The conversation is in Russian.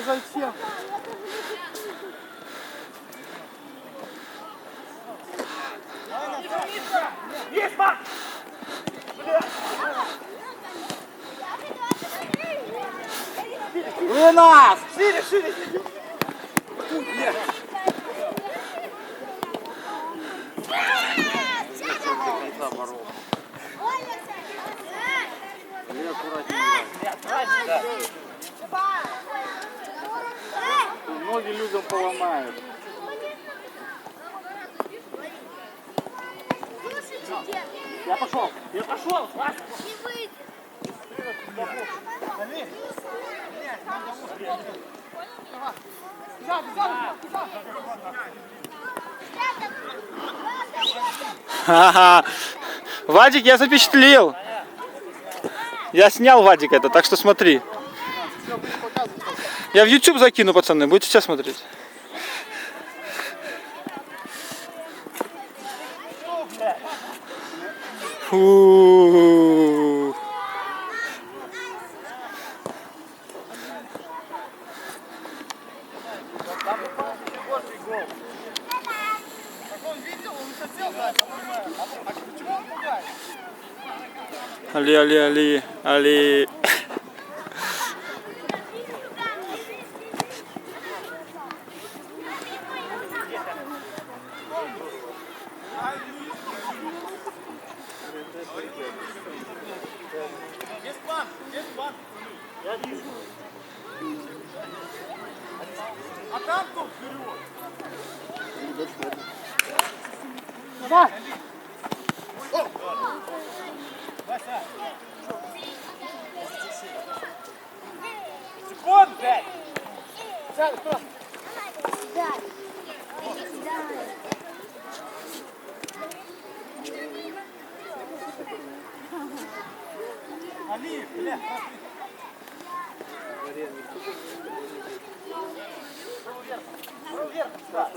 Ой, зачем? Есть, Марк! Вы нас! Шире, шире! Ноги людям поломают. Я пошел! Я пошел! Вася! Ага. Вадик я запечатлел. Я снял Вадик это, так что смотри. Я в YouTube закину, пацаны, будете сейчас смотреть. Фу. Али, али, али, али. Есть план! Есть план! Я вижу. А там кто вперед? Давай! Вася! Секунд пять! Сядь, кто? Али, бля! Вверх, вверх, да.